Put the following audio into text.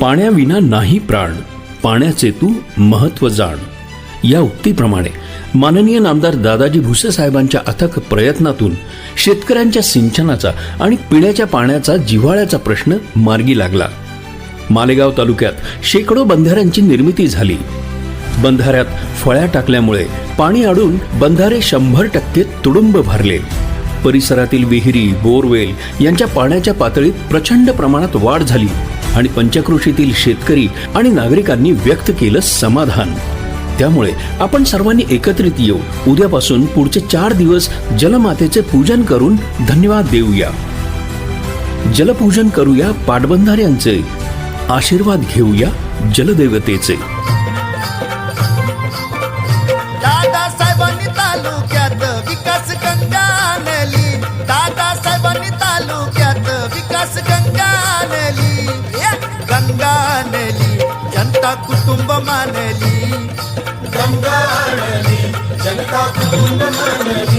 पाण्याविना नाही प्राण पाण्याचे तू महत्त्व जाण. या उक्तीप्रमाणे माननीय नामदार दादाजी भुसे साहेबांच्या अथक प्रयत्नातून शेतकऱ्यांच्या सिंचनाचा आणि पिण्याच्या पाण्याचा जिव्हाळ्याचा प्रश्न मार्गी लागला. मालेगाव तालुक्यात शेकडो बंधाऱ्यांची निर्मिती झाली. बंधाऱ्यात फळ्या टाकल्यामुळे पाणी अडून बंधारे शंभर टक्के तुडुंब भरले. परिसरातील विहिरी बोरवेल यांच्या पाण्याच्या पातळीत प्रचंड प्रमाणात वाढ झाली. आणि पंचकृषीतील शेतकरी आणि नागरिकांनी व्यक्त केलं समाधान. त्यामुळे आपण सर्वांनी एकत्रित येऊ. उद्यापासून पुढचे चार दिवस जलमातेचे पूजन करून धन्यवाद देऊया. जलपूजन करूया पाटबंधाऱ्यांचे. आशीर्वाद घेऊया जलदेवतेचे. कुटुंब मानली. गंगा आणली जनता कुटुंब मानली.